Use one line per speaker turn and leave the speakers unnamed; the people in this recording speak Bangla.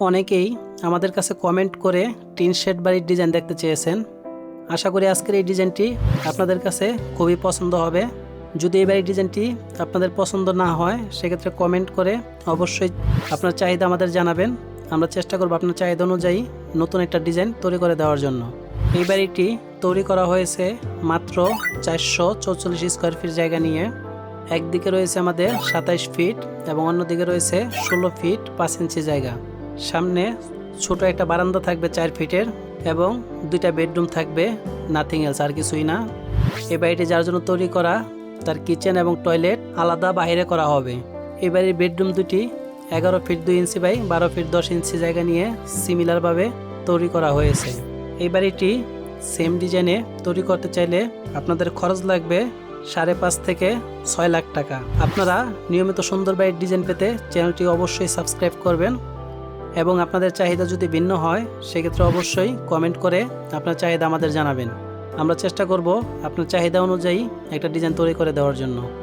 অনেকেই আমাদের কাছে কমেন্ট করে টিন শেড বাড়ির ডিজাইন দেখতে চেয়েছেন। আশা করি আজকের এই ডিজাইনটি আপনাদের কাছে খুবই পছন্দ হবে। যদি এই বাড়ির ডিজাইনটি আপনাদের পছন্দ না হয়, সেক্ষেত্রে কমেন্ট করে অবশ্যই আপনার চাহিদা আমাদের জানাবেন। আমরা চেষ্টা করব আপনার চাহিদা অনুযায়ী নতুন একটা ডিজাইন তৈরি করে দেওয়ার জন্য। এই বাড়িটি তৈরি করা হয়েছে মাত্র চারশো চৌচল্লিশ স্কোয়ার ফিট জায়গা নিয়ে। একদিকে রয়েছে আমাদের সাতাইশ ফিট এবং অন্যদিকে রয়েছে ষোলো ফিট পাঁচ ইঞ্চি জায়গা। সামনে ছোট একটা বারান্দা থাকবে চার ফিটের এবং দুইটা বেডরুম থাকবে নাথিং এলস আর কিছুই না। এই বাড়িটি যার জন্য তৈরি করা, তার কিচেন এবং টয়লেট আলাদা বাইরে করা হবে। এই বাড়ির বেডরুম দুটি এগারো ফিট দুই ইঞ্চি বাই বারো ফিট দশ ইঞ্চি জায়গা নিয়ে সিমিলারভাবে তৈরি করা হয়েছে। এই বাড়িটি সেম ডিজাইনে তৈরি করতে চাইলে আপনাদের খরচ লাগবে সাড়ে পাঁচ থেকে ছয় লাখ টাকা। আপনারা নিয়মিত সুন্দর বাড়ির ডিজাইন পেতে চ্যানেলটি অবশ্যই সাবস্ক্রাইব করবেন এবং আপনাদের চাহিদা যদি ভিন্ন হয়, সেক্ষেত্রে অবশ্যই কমেন্ট করে আপনার চাহিদা আমাদের জানাবেন। আমরা চেষ্টা করব আপনার চাহিদা অনুযায়ী একটা ডিজাইন তৈরি করে দেওয়ার জন্য।